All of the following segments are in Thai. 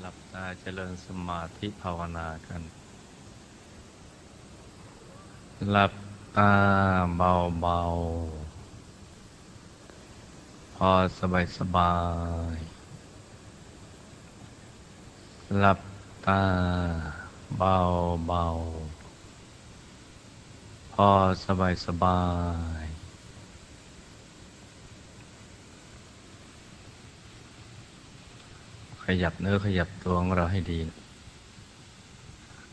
หลับตาเจริญสมาธิภาวนากัน หลับตาเบาๆ พอสบายสบาย หลับตาเบาๆ พอสบายสบายๆ ขยับเนื้อขยับตัวของเราให้ดี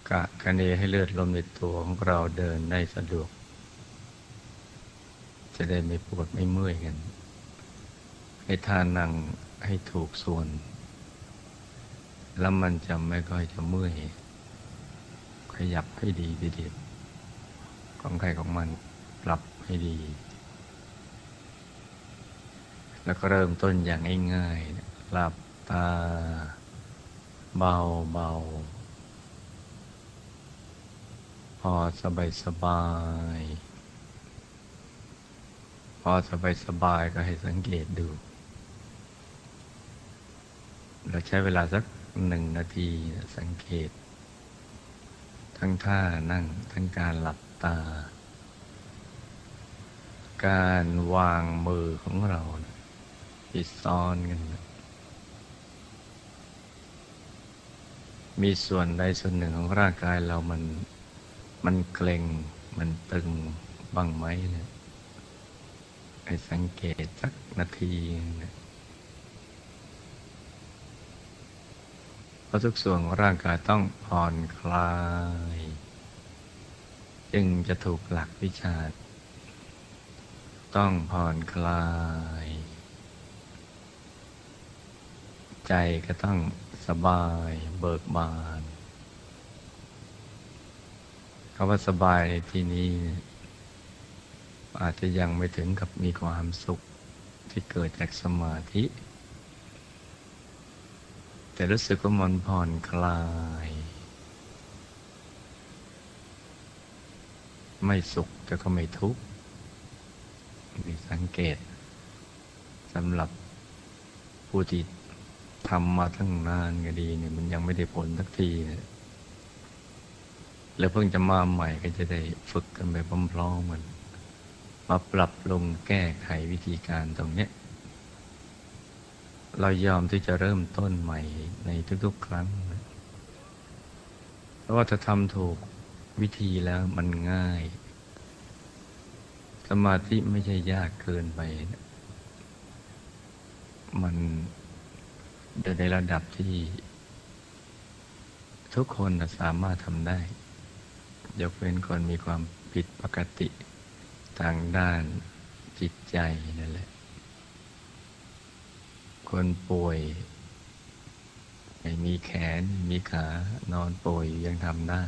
กะกะเนให้เลือดลมในตัวของเราเดินได้สะดวก จะได้ไม่ปวดไม่เมื่อยกัน ให้ท่านั่งให้ถูกส่วน แล้วมันจะไม่ค่อยจะเมื่อย ขยับให้ดีทีเดียวของใครของมันปรับให้ดี แล้วก็เริ่มต้นอย่างง่ายๆหลับ ตา เบาเบาพอสบายสบาย พอสบายสบายก็ให้สังเกตดู เราใช้เวลาสักหนึ่งนาทีสังเกต ทั้งท่านั่งทั้งการหลับตา การวางมือของเราที่ซ้อนกันนะ มีส่วนใดส่วนหนึ่งของร่างกายเรามันมันเกร็งมันตึงบ้างไหมเนี่ยให้สังเกตสักนาทีนะเพราะทุกส่วนของร่างกายต้องผ่อนคลาย จึงจะถูกหลักวิชา ต้องผ่อนคลาย ใจก็ต้อง สบายเบิกบานคำว่าสบายในที่นี้ อาจจะยังไม่ถึงกับมีความสุขที่เกิดจากสมาธิ แต่รู้สึกว่ามันผ่อนคลาย ไม่สุขแต่ก็ไม่ทุกข์มีสังเกตสำหรับผู้ที่ ทำมาตั้งนานก็ดีเนี่ย มันยังไม่ได้ผลสักทีเนี่ยแล้วเพิ่งจะมาใหม่ก็จะได้ฝึกกันไปพร้อมๆกันมาปรับปรุงแก้ไขวิธีการตรงเนี้ยเรายอมที่จะเริ่มต้นใหม่ในทุกๆ ครั้ง เพราะว่าถ้าทำถูกวิธีแล้วมันง่าย สมาธิไม่ใช่ยากเกินไป มัน อยู่ในระดับที่ทุกคนสามารถทำได้ ยกเว้นคนมีความผิดปกติทางด้านจิตใจนั่นแหละ คนป่วย ไม่มีแขนมีขานอนป่วยยังทำได้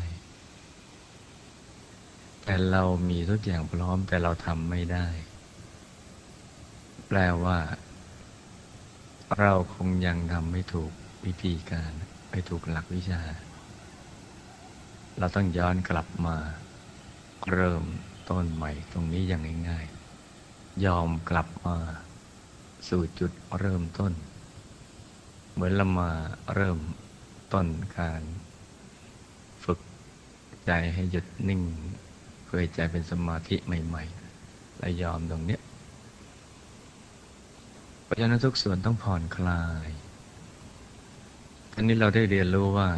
แต่เรามีทุกอย่างพร้อมแต่เราทำไม่ได้ แปลว่า เราคงยังทำไม่ถูกวิธีการไม่ถูกหลักวิชา เราต้องย้อนกลับมา เริ่มต้นใหม่ตรงนี้อย่างง่ายๆ ยอมกลับมาสู่จุดเริ่มต้น เหมือนเรามาเริ่มต้นการฝึกใจให้หยุดนิ่งเพื่อใจเป็นสมาธิใหม่ๆและยอมตรงเนี้ย เพราะฉะนั้นทุกส่วนต้องผ่อนคลายอันนี้เราได้เรียนรู้ว่า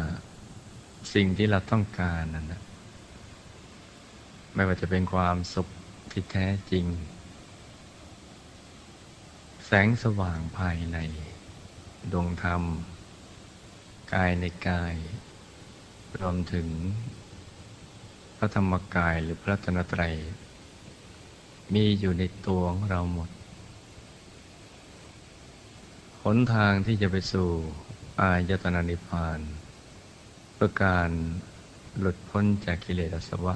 สิ่งที่เราต้องการนั้นนะไม่ว่าจะเป็นความสุขที่แท้จริง แสงสว่างภายใน ดวงธรรม กายในกาย รวมถึง พระธรรมกายหรือพระตนตรัย มีอยู่ในตัวของเราหมด นทางที่จะไปสู่อายตนะนิพพานเพื่อการหลุดพ้นจากกิเลสอาสวะ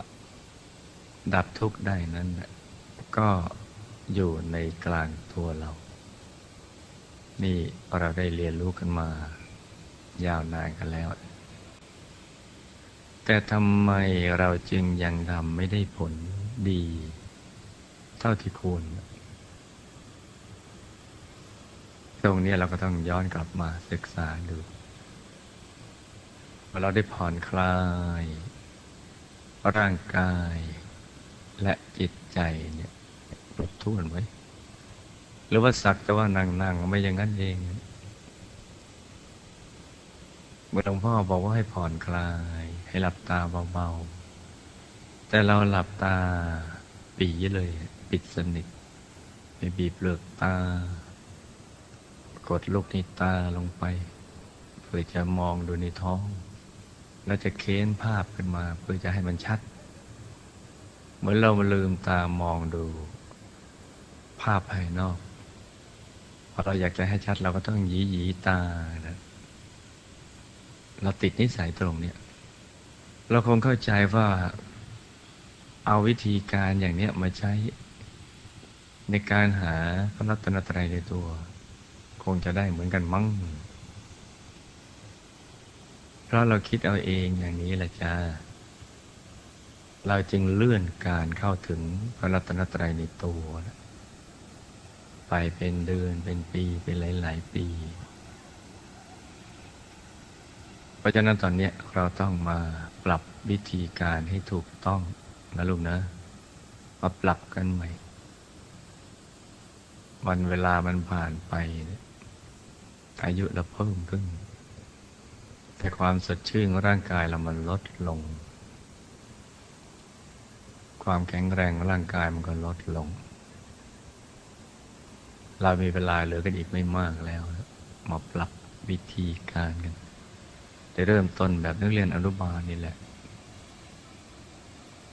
ดับทุกข์ได้นั้น ก็อยู่ในกลางตัวเรา นี่เราได้เรียนรู้กันมา ยาวนานกันแล้ว แต่ทำไมเราจึงยังทำไม่ได้ผลดี เท่าที่ควร ตรงนี้เราก็ต้องย้อนกลับมาศึกษาดูพอเราได้ผ่อนคลาย ร่างกายและจิตใจเนี่ยครบถ้วนไว้หรือว่าสักแต่ว่านั่งนั่งๆไม่อย่างนั้นเองเมื่อหลวงพ่อบอกว่าให้ผ่อนคลาย ให้หลับตาเบาๆ แต่เราหลับตาปีเลย ปิดสนิทไปบีบเปลือกตา ดลูกในตาลงไป เพื่อจะมองดูในท้อง แล้วจะเค้นภาพขึ้นมาเพื่อจะให้มันชัด เหมือนเรามาลืมตามองดู ภาพภายนอกพอเราอยากจะให้ชัดเราก็ต้องหยีหยีตานะเราติดนิสัยตรงเนี้ยเราคงเข้าใจว่าเอาวิธีการอย่างเนี้ยมาใช้ในการหาพระรัตนตรัยในตัว คงจะได้เหมือนกันมั้ง เพราะเราคิดเอาเองอย่างนี้แหละจ้า เราจึงเลื่อนการเข้าถึงพระรัตนตรัยในตัว ไปเป็นเดือนเป็นปีเป็นหลาย ๆ ปี เพราะฉะนั้นตอนนี้เราต้องมาปรับวิธีการให้ถูกต้องนะลูกนะ มาปรับกันใหม่วันเวลามันผ่านไปนี่ย อายุเราเพิ่มขึ้น แต่ความสดชื่นของร่างกายเรามันลดลง ความแข็งแรงของร่างกายมันก็ลดลง เรามีเวลาเหลือกันอีกไม่มากแล้ว มาปรับวิธีการกันจะเริ่มต้นแบบนักเรียนอนุบาลนี่แหละ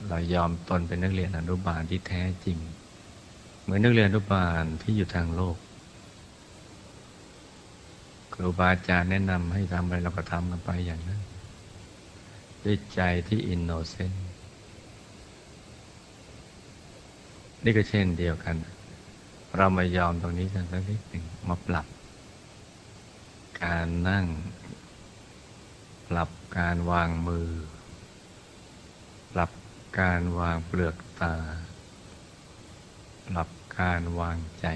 เรายอมตนเป็นนักเรียนอนุบาลที่แท้จริง เหมือนนักเรียนอนุบาลที่อยู่ทางโลก รูบาอาจารย์แนะนำให้ทำอะไรเราก็ทำกันไปอย่างนั้น ด้วยใจที่อินโนเซนต์นี่ก็เช่นเดียวกัน เรามายอมตรงนี้กันสักนิดหนึ่งมาปรับ การนั่ง ปรับการวางมือ ปรับการวางเปลือกตา ปรับการวางใจ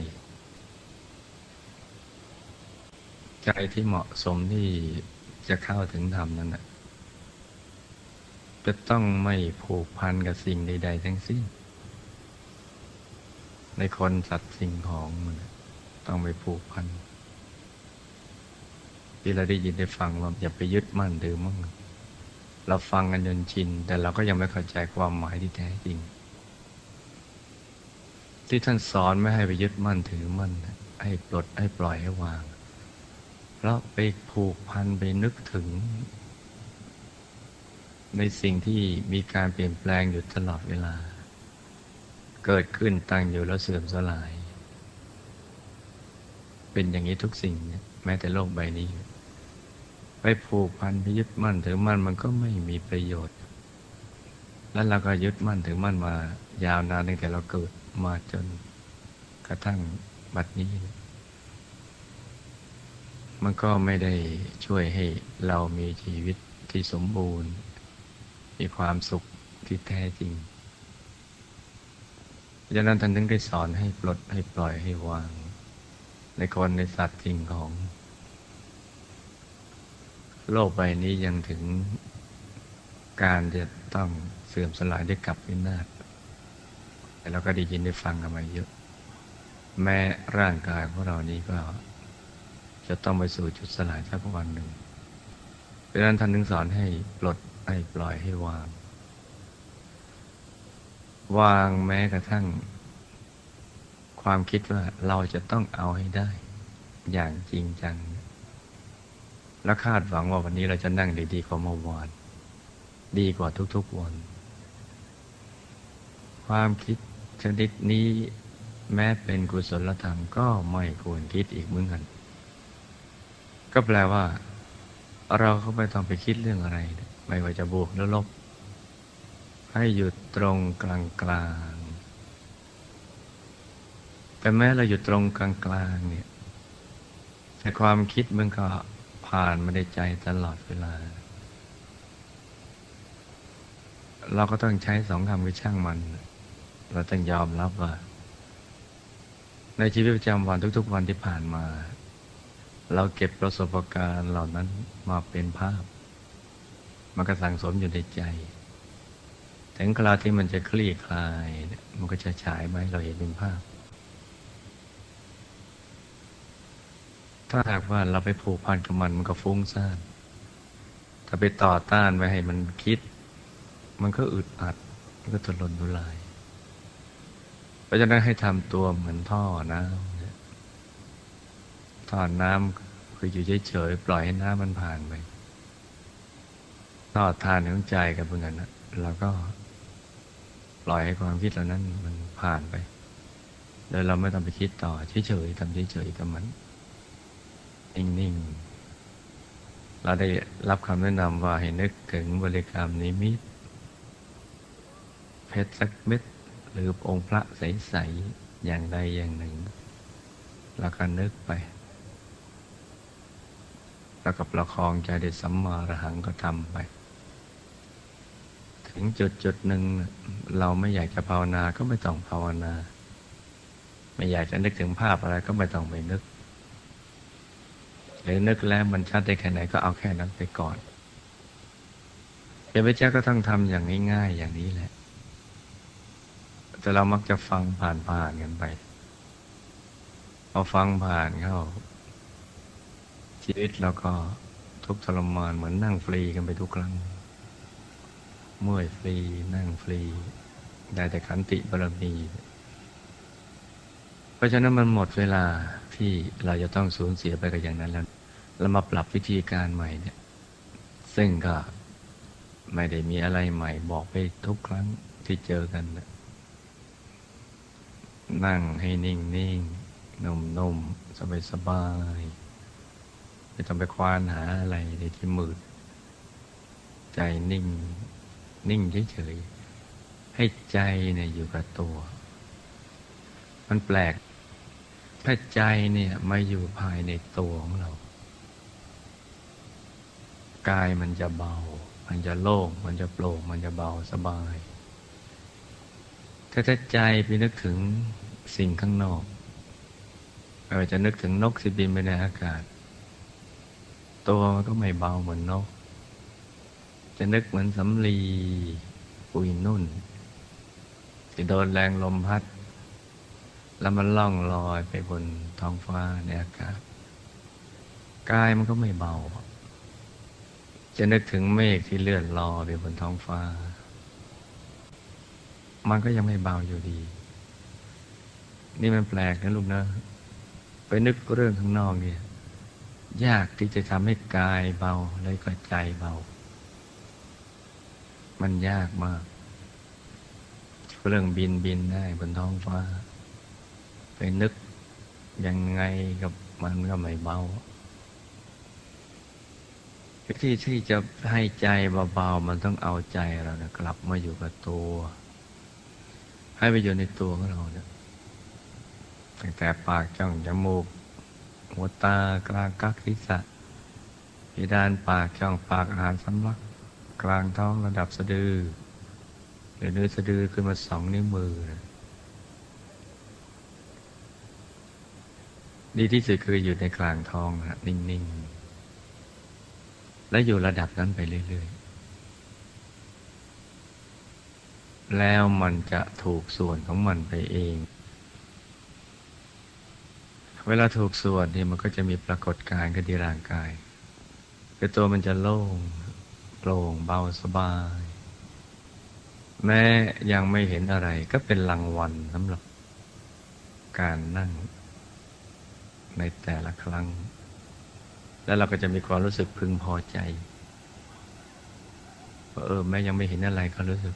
ใจที่เหมาะสมที่จะเข้าถึงธรรมนั้นนะจะต้องไม่ผูกพันกับสิ่งใด ๆ ทั้งสิ้น ในคนสัตว์สิ่งของมันน่ะต้องไม่ผูกพัน ที่เราได้ยินได้ฟังว่าอย่าไปยึดมั่นถือมั่นเราฟังกันจนชิน แต่เราก็ยังไม่เข้าใจความหมายที่แท้จริง ที่ท่านสอนไม่ให้ไปยึดมั่นถือมั่นให้ปลดให้ปล่อยให้วาง เพราะไปผูกพันไปนึกถึง ในสิ่งที่มีการเปลี่ยนแปลงอยู่ตลอดเวลา เกิดขึ้นตั้งอยู่แล้วเสื่อมสลาย เป็นอย่างนี้ทุกสิ่งเนี่ยแม้แต่โลกใบนี้ ไปผูกพันไปยึดมั่นถือมั่นมันก็ไม่มีประโยชน์ แล้วเราก็ยึดมั่นถือมั่นมายาวนานตั้งแต่เราเกิดมาจนกระทั่งบัดนี้ มันก็ไม่ได้ช่วยให้เรามีชีวิตที่สมบูรณ์ มีความสุขที่แท้จริงดังนั้นท่านถึงได้สอนให้ปลดให้ปล่อยให้วาง ในคนในสัตว์สิ่งของ โลกใบนี้ยังถึงการจะต้องเสื่อมสลายได้กลับวินาศแต่เราก็ได้ยินได้ฟังกันมาเยอะ แม้ร่างกายของเรานี้ก็ จะต้องไปสู่จุดสลายสักวันหนึ่งดังนั้นท่านถึงสอนให้ปลดให้ปล่อยให้วาง วางแม้กระทั่ง ความคิดว่าเราจะต้องเอาให้ได้ อย่างจริงจัง และคาดหวังว่าวันนี้เราจะนั่งดีๆกว่าเมื่อวานดีกว่าทุกๆวัน ความคิดชนิดนี้แม้เป็นกุศลธรรมก็ไม่ควรคิดอีกเหมือนกัน ก็แปลว่า เราก็ไม่ต้องไปคิดเรื่องอะไร ไม่ว่าจะบวกหรือลบ ให้หยุดตรงกลางกลางแต่แม้เราอยู่ตรงกลางกลางเนี่ย แต่ความคิดมันก็ผ่านมาในใจตลอดเวลา เราก็ต้องใช้สองคำคือช่างมัน เราต้องยอมรับว่า ในชีวิตประจำวันทุกๆวันที่ผ่านมา เราเก็บประสบการณ์เหล่านั้นมาเป็นภาพ มันก็สั่งสมอยู่ในใจ ถึงคราวที่มันจะคลี่คลาย มันก็จะฉายมาให้เราเห็นเป็นภาพ ถ้าหากว่าเราไปผูกพันกับมันมันก็ฟุ้งซ่าน ถ้าไปต่อต้านไม่ให้มันคิด มันก็อึดอัด มันก็ทนลนทุราย เพราะฉะนั้นให้ทำตัวเหมือนท่อน้ำท่อน้ำ คืออยู่เฉยๆปล่อยให้น้ำมันผ่านไปท่อทานของใจกับเพื่อนนะเราก็ ปล่อยให้ความคิดเหล่านั้นมันผ่านไปโดยเราไม่ต้องไปคิดต่อเฉยๆทำเฉยๆกับมันนิ่งๆเราได้รับคำแนะนำว่าให้นึกถึงบริกรรมนิมิตเพชรสักเม็ดหรือองค์พระใส ๆ อย่างใดอย่างหนึ่ง แล้วก็นึกไป แล้วก็ประคองใจได้สัมมาอรหังก็ทำไป ถึงจุดจุดหนึ่งเราไม่อยากจะภาวนาก็ไม่ต้องภาวนา ไม่อยากจะนึกถึงภาพอะไรก็ไม่ต้องไปนึก หรือนึกแล้วมันชัดได้แค่ไหนก็เอาแค่นั้นไปก่อนเดี๋ยวพระเจ้าก็ต้องทำอย่างง่ายๆอย่างนี้แหละ แต่เรามักจะฟังผ่านๆกันไป พอฟังผ่านเข้า ชีวิตเราก็ทุกทรมานเหมือนนั่งฟรีกันไปทุกครั้ง เมื่อยฟรีนั่งฟรี ได้แต่ขันติบารมี เพราะฉะนั้นมันหมดเวลาที่เราจะต้องสูญเสียไปกับอย่างนั้นแล้วเรามาปรับวิธีการใหม่เนี่ย ซึ่งก็ไม่ได้มีอะไรใหม่บอกไปทุกครั้งที่เจอกันนะนั่งให้นิ่งนิ่งนุ่มนุ่มสบายสบาย ไม่ต้องไปควานหาอะไรในที่มืด ใจนิ่ง นิ่งเฉยๆให้ใจเนี่ยอยู่กับตัว มันแปลก ถ้าใจเนี่ยมาอยู่ภายในตัวของเรา กายมันจะเบา มันจะโล่ง มันจะโปร่ง มันจะเบาสบาย ถ้าใจไปนึกถึงสิ่งข้างนอกไม่ว่าจะนึกถึงนกสิบินไปในอากาศ ตัวมันก็ไม่เบาเหมือนนก จะนึกเหมือนสำลีปุยนุ่นที่โดนแรงลมพัด แล้วมันล่องลอยไปบนท้องฟ้าในอากาศกายมันก็ไม่เบา จะนึกถึงเมฆที่เลื่อนลอยไปบนท้องฟ้า มันก็ยังไม่เบาอยู่ดี นี่มันแปลกนะลูกนะ ไปนึกเรื่องข้างนอกเนี่ย ยากที่จะทำให้กายเบาแล้วก็ใจเบา มันยากมาก เรื่องบินบินได้บนท้องฟ้า ไปนึกยังไงกับมันก็ไม่เบาวิธีที่จะให้ใจเบาๆมันต้องเอาใจเรานะกลับมาอยู่กับตัว ให้ไปอยู่ในตัวของเราเนี่ยตั้งแต่ปากจ้องจมูก หัวตากลางกักทิศะพิดานปากช่องปากอาหารสำลัก กลางท้องระดับสะดือหรือเนื้อสะดือขึ้นมาสองนิ้วมือ ดีที่สุดคืออยู่ในกลางท้องนะนิ่ง ๆ และอยู่ระดับนั้นไปเรื่อย ๆ แล้วมันจะถูกส่วนของมันไปเอง เวลาถูกส่วนนี่ยมันก็จะมีปรากฏการณ์ขึ้นที่ร่างกายคือตัวมันจะโล่งโปร่งเบาสบาย แม้ยังไม่เห็นอะไรก็เป็นรางวัลสำหรับการนั่งในแต่ละครั้ง แล้วเราก็จะมีความรู้สึกพึงพอใจว่าเออแม้ยังไม่เห็นอะไรก็รู้สึก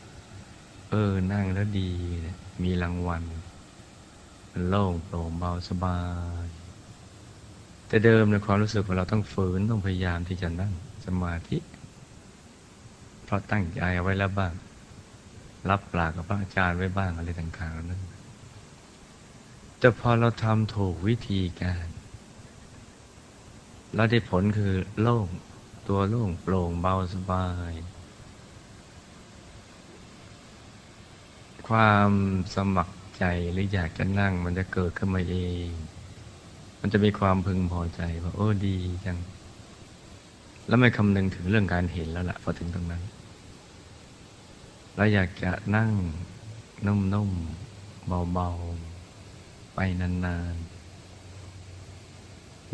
เออนั่งแล้วดี มีรางวัล มันโล่งโปร่งเบาสบาย แต่เดิมในความรู้สึกของเราต้องฝืนต้องพยายามที่จะนั่งสมาธิ เพราะตั้งใจเอาไว้แล้วบ้าง รับปากกับพระอาจารย์ไว้บ้างอะไรต่างๆนั้นแต่พอเราทำถูกวิธีการแล้วได้ผลคือโล่งตัวโล่งโปร่งเบาสบาย ความสมัคร ใจหรืออยากจะนั่ง มันจะเกิดขึ้นมาเอง มันจะมีความพึงพอใจว่าโอ้ดีจัง แล้วไม่คำนึงถึงเรื่องการเห็นแล้วล่ะพอถึงตรงนั้นเราอยากจะนั่งนุ่มๆเบาๆ ไปนานๆ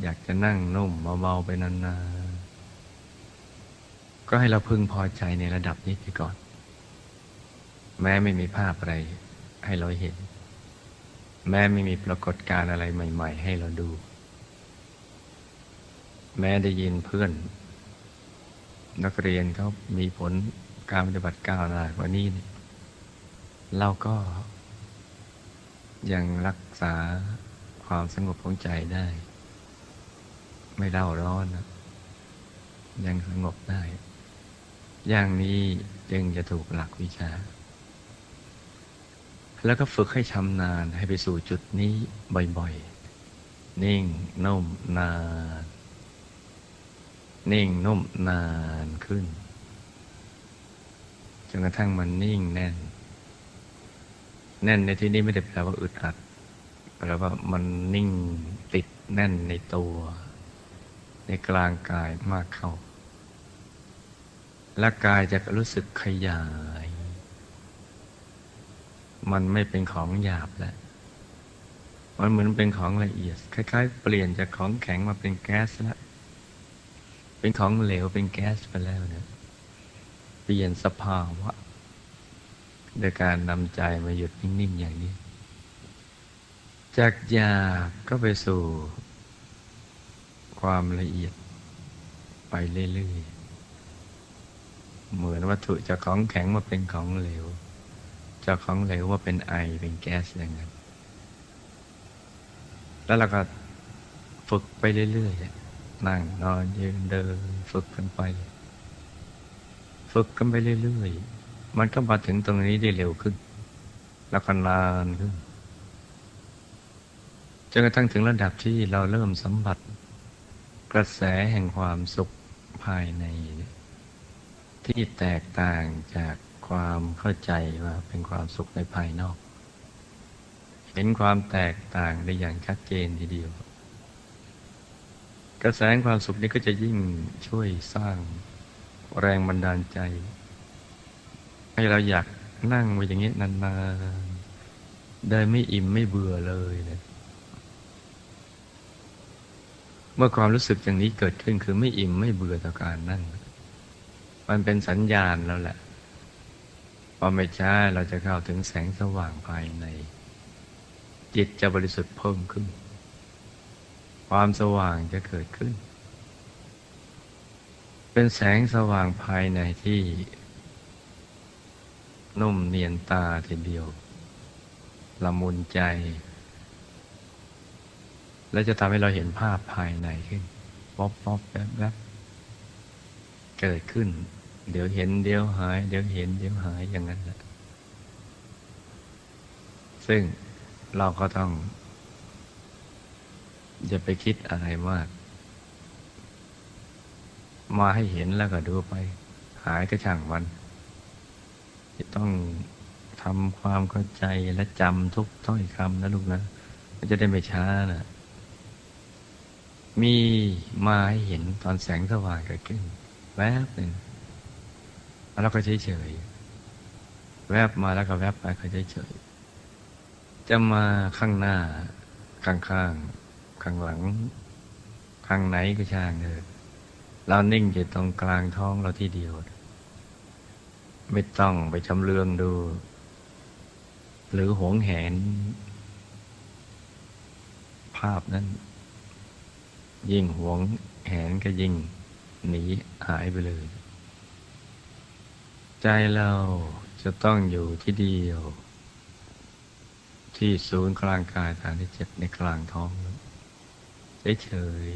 อยากจะนั่งนุ่มเบาๆ ไปนานๆ ก็ให้เราพึงพอใจในระดับนี้ไปก่อน แม้ไม่มีภาพอะไร ให้เราเห็น แม้ไม่มีปรากฏการณ์อะไรใหม่ ๆ ให้เราดู แม้ได้ยินเพื่อน นักเรียนเขามีผลการปฏิบัติก้าวหน้ากว่านี้เราก็ยังรักษาความสงบของใจได้ ไม่เล่าร้อนนะยังสงบได้ อย่างนี้จึงจะถูกหลักวิชา แล้วก็ฝึกให้ชำนาญให้ไปสู่จุดนี้บ่อยๆ นิ่งนุ่มนาน นิ่งนุ่มนานขึ้นจนกระทั่งมันนิ่งแน่น แน่นในที่นี้ไม่ได้แปลว่าอึดอัดแปลว่ามันนิ่งติดแน่นในตัว ในกลางกายมากเข้าและกายจะรู้สึกขยาย มันไม่เป็นของหยาบแล้วมันเหมือนเป็นของละเอียด คล้าย ๆ เปลี่ยนจากของแข็งมาเป็นแก๊สแล้วเป็นของเหลวเป็นแก๊สไปแล้วเนี่ยเปลี่ยนสภาวะโดยการนำใจมาหยุดนิ่งๆอย่างนี้ จากหยาบก็ไปสู่ ความละเอียด ไปเรื่อยๆเหมือนวัตถุจากของแข็งมาเป็นของเหลว จ้าของเหลวว่าเป็นไอเป็นแก๊สอย่างนั้น แล้วเราก็ฝึกไปเรื่อยๆนั่งนอนยืนเดินฝึกกันไป ฝึกกันไปเรื่อยๆ มันก็มาถึงตรงนี้ได้เร็วขึ้น แล้วก็นานขึ้นจนกระทั่งถึงระดับที่เราเริ่มสัมผัส กระแสแห่งความสุขภายใน ที่แตกต่างจาก ความเข้าใจว่าเป็นความสุขในภายนอก เห็นความแตกต่างได้อย่างชัดเจนทีเดียว กระแสความสุขนี้ก็จะยิ่งช่วยสร้างแรงบันดาลใจ ให้เราอยากนั่งไว้อย่างนี้นานๆ ได้ไม่อิ่มไม่เบื่อเลยนะเมื่อความรู้สึกอย่างนี้เกิดขึ้นคือไม่อิ่มไม่เบื่อต่อการนั่ง มันเป็นสัญญาณแล้วแหละ พอไม่ช้าเราจะเข้าถึงแสงสว่างภายใน จิตจะบริสุทธิ์เพิ่มขึ้น ความสว่างจะเกิดขึ้น เป็นแสงสว่างภายในที่ นุ่มเนียนตาทีเดียวละมุนใจ และจะทำให้เราเห็นภาพภายในขึ้นป๊อปป๊อปแป๊บแป๊บเกิดขึ้น เดี๋ยวเห็นเดี๋ยวหาย เดี๋ยวเห็นเดี๋ยวหายอย่างนั้นแหละซึ่งเราก็ต้อง อย่าไปคิดอะไรมาก มาให้เห็นแล้วก็ดูไป หายก็ช่างมัน จะต้องทำความเข้าใจและจำทุกถ้อยคำนะลูกนะมันจะได้ไม่ช้านะมีมาให้เห็นตอนแสงสว่างเกิดขึ้น แวบหนึ่ง แล้วก็เฉยเฉยๆแวบมาแล้วก็แวบไปก็เฉยเฉยๆจะมาข้างหน้า ข้างข้างข้างหลัง ข้างไหนก็ช่างเถอะเรานิ่งอยู่ตรงกลางท้องเราที่เดียว ไม่ต้องไปชำเลืองดู หรือหวงแหน ภาพนั้น ยิ่งหวงแหนก็ยิ่งหนีหายไปเลย ใจเราจะต้องอยู่ที่เดียว ที่ศูนย์กลางกายฐานที่เจ็ดในกลางท้องเฉย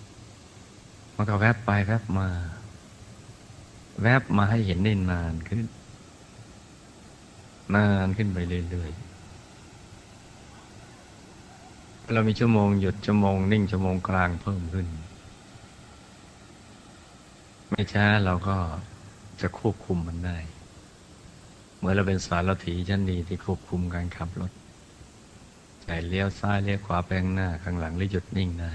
ๆมันก็แวบไปแวบมา แวบมาให้เห็นได้นานขึ้น นานขึ้นไปเรื่อยๆเรามีชั่วโมงหยุดชั่วโมงนิ่งชั่วโมงกลางเพิ่มขึ้น ไม่ช้าเราก็ จะควบคุมมันได้ เหมือนเราเป็นสารถีชั้นดีที่ควบคุมการขับรถใจเลี้ยวซ้ายเลี้ยวขวาไปข้างหน้าข้างหลังหรือหยุดนิ่งได้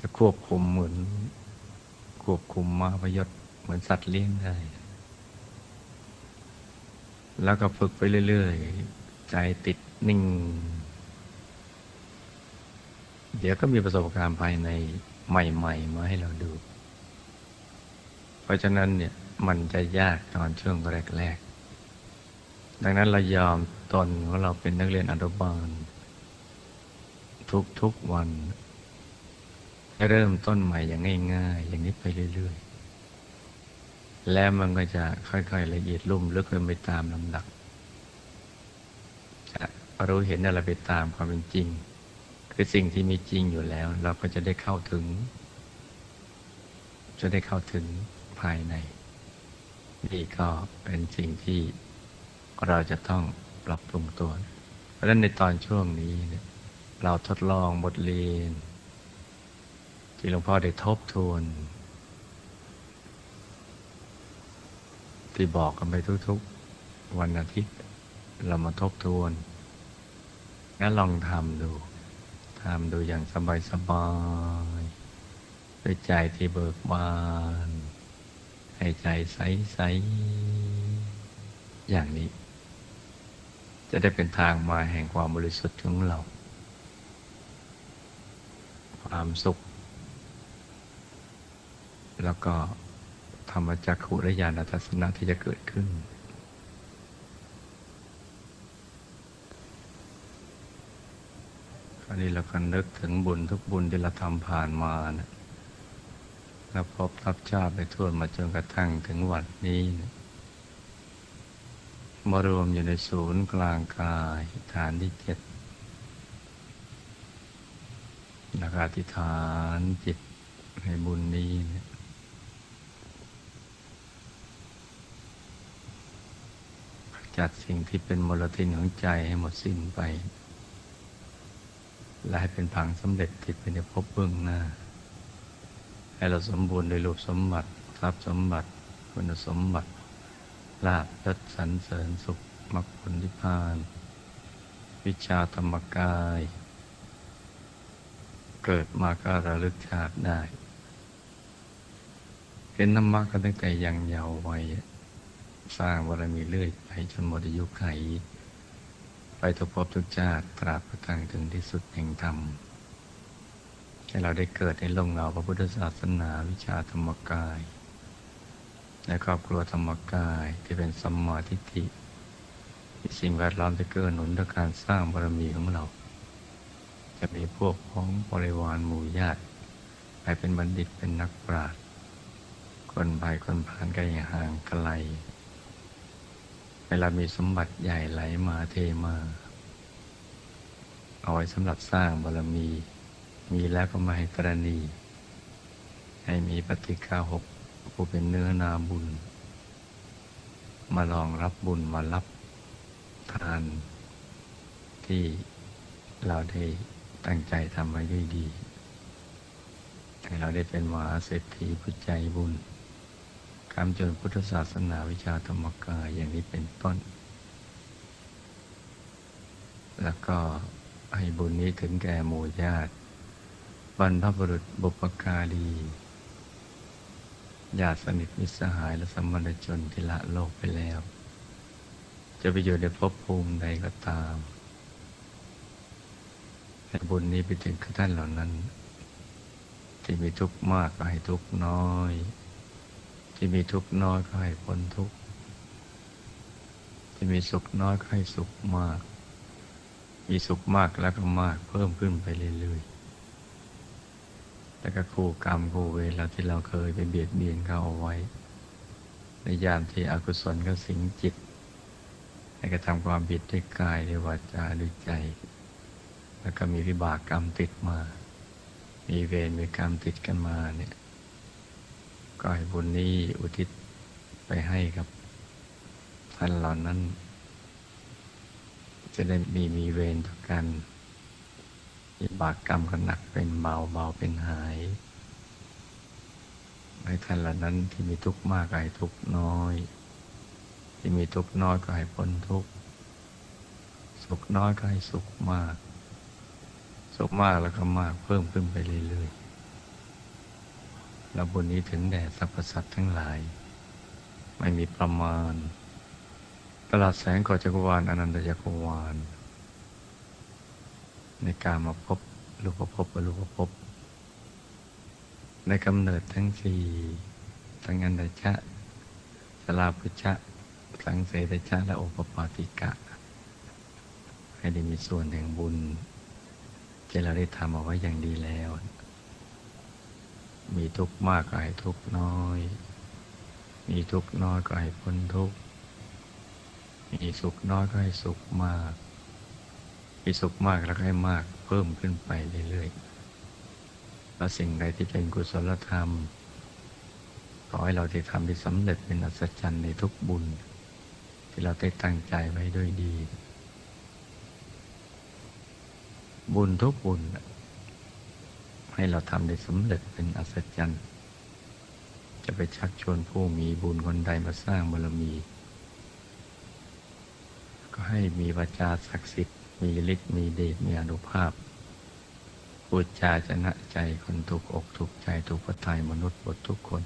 จะควบคุมเหมือน ควบคุมมาพยศเหมือนสัตว์เลี้ยงได้ แล้วก็ฝึกไปเรื่อยๆ ใจติดนิ่ง เดี๋ยวก็มีประสบการณ์ภายในใหม่ ๆ มาให้เราดู เพราะฉะนั้นเนี่ยมันจะยากตอนช่วงแรกๆ ดังนั้นเรายอมตนว่าเราเป็นนักเรียนอนุบาล ทุกๆวันให้เริ่มต้นใหม่อย่างง่าย ๆ อย่างนี้ไปเรื่อยๆ แล้วมันก็จะค่อยๆละเอียดลุ่มลึกขึ้นไปตามลำดับจะรู้เห็นอะไรไปตามความเป็นจริง คือสิ่งที่มีจริงอยู่แล้ว เราก็จะได้เข้าถึง จะได้เข้าถึง ภายใน นี่ก็เป็นสิ่งที่เราจะต้องปรับปรุงตัว เพราะฉะนั้นในตอนช่วงนี้เนี่ยเราทดลองบทเรียน ที่หลวงพ่อได้ทบทวน ที่บอกกันไปทุกๆ วันอาทิตย์ เรามาทบทวน งั้นลองทำดูทำดูอย่างสบายๆด้วยใจที่เบิกบาน ให้ใจใสๆอย่างนี้ จะได้เป็นทางมาแห่งความบริสุทธิ์ของเรา ความสุข แล้วก็ธรรมจักขุรญาณทัศนะที่จะเกิดขึ้น คราวนี้เราก็นึกถึงบุญทุกบุญที่เราทำผ่านมานะ แล้วพบทับชาติไปทั่วมาจนกระทั่งถึงวันนี้นะมารวมอยู่ในศูนย์กลางกายฐานที่เจ็ดแล้วก็อธิษฐานจิตให้บุญนี้นี่ยขจัดสิ่งที่เป็นมลทินของใจให้หมดสิ้นไป และให้เป็นผังสำเร็จติดไปในภพเบื้องหน้า ให้เราสมบูรณ์ด้วยรูปสมบัติทรัพย์สมบัติคุณสมบัติลาภยศสรรเสริญสุขมรรคผลนิพพาน วิชาธรรมกาย เกิดมาก็ระลึกชาติได้ เห็นธรรมะกันตั้งแต่ยังเยาว์วัยสร้างบารมีเรื่อยไปจนหมดอายุไข ไปทุกภพทุกชาติตราบกระทั่งถึงที่สุดแห่งธรรม ให้เราได้เกิดในลงเงาพระพุทธศาสนาวิชาธรรมกายในครอบครัวธรรมกายที่เป็นสัมมาทิฏฐิที่สิ่งแวดล้อมจะเกื้อหนุนต่อการสร้างบารมีของเรา จะมีพวกพ้องบริวารหมู่ญาติใครเป็นบัณฑิตเป็นนักปราชญ์คนไปคนผ่านก็อย่าห่างไกลเวลามีสมบัติใหญ่ไหลมาเทมา เอาไว้สำหรับสร้างบารมี มีแล้วก็มาให้ตรณี ให้มีปฏิฆาหกผู้เป็นเนื้อนาบุญ มาลองรับบุญมารับทาน ที่เราได้ตั้งใจทำไว้ด้วยดี ให้เราได้เป็นมหาเศรษฐีผู้ใจบุญคำจนพุทธศาสนาวิชาธรรมกายอย่างนี้เป็นต้น แล้วก็ให้บุญนี้ถึงแก่หมู่ญาติ บรรพบุรุษบุปการีญาติสนิทมิตรสหายและสมณชนที่ละโลกไปแล้ว จะไปอยู่ในภพภูมิใดก็ตามให้บุญนี้ไปถึงท่านเหล่านั้น ที่มีทุกข์มากก็ให้ทุกข์น้อย ที่มีทุกข์น้อยก็ให้พ้นทุกข์ที่มีสุขน้อยก็ให้สุขมาก มีสุขมากแล้วก็มากเพิ่มขึ้นไปเรื่อยๆ แล้วก็คู่กรรมคู่เวรเราที่เราเคยไปเบียดเบียนเขาเอาไว้ ในยามที่อกุศลก็สิงจิตให้กระทำความผิดด้วยกายด้วยวาจาด้วยใจ แล้วก็มีวิบากกรรมติดมา มีเวรมีกรรมติดกันมาเนี่ยก็ให้บุญนี้อุทิศไปให้กับท่านเหล่านั้น จะได้มีมีเวรต่อกัน วิบากกรรมก็หนักเป็นเบาเบาเป็นหายให้ท่านเหล่านั้นที่มีทุกข์มากก็ให้ทุกข์น้อย ที่มีทุกข์น้อยก็ให้พ้นทุกข์สุขน้อยก็ให้สุขมาก สุขมากแล้วก็มากเพิ่มขึ้นไปเรื่อยๆและบุญนี้ถึงแด่สรรพสัตว์ทั้งหลาย ไม่มีประมาณตลอดแสงก่อจักรวาลอนันตจักรวาล ในการมาพบรูปภพอรูปภพในกำเนิดทั้งสี่ทั้งอันดชะสลาพุชะ สังเสตชะ และโอปปาติกะ ให้ได้มีส่วนแห่งบุญที่เราได้ทำเอาไว้อย่างดีแล้ว มีทุกข์มากก็ให้ทุกข์น้อย มีทุกข์น้อยก็ให้พ้นทุกข์ มีสุขน้อยก็ให้สุขมาก มีสุขมากแล้วก็ให้มากเพิ่มขึ้นไปเรื่อยๆ แล้วสิ่งใดที่เป็นกุศลธรรมขอให้เราได้ทำได้สำเร็จเป็นอัศจรรย์ในทุกบุญ ที่เราได้ตั้งใจไว้ด้วยดี บุญทุกบุญ ให้เราทำได้สำเร็จเป็นอัศจรรย์ จะไปชักชวนผู้มีบุญคนใดมาสร้างบารมี ก็ให้มีวาจาศักดิ์สิทธิ์ มีฤทธิ์มีเดชมีอนุภาพพูดจาชนะใจคนถูกอกถูกใจถูกพระทัยมนุษย์บททุกคน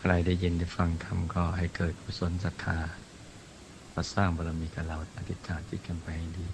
ใครได้ยินได้ฟังธรรมก็ให้เกิดกุศลศรัทธามาสร้างบารมีกับเราอธิษฐานจิตกันไปให้ดี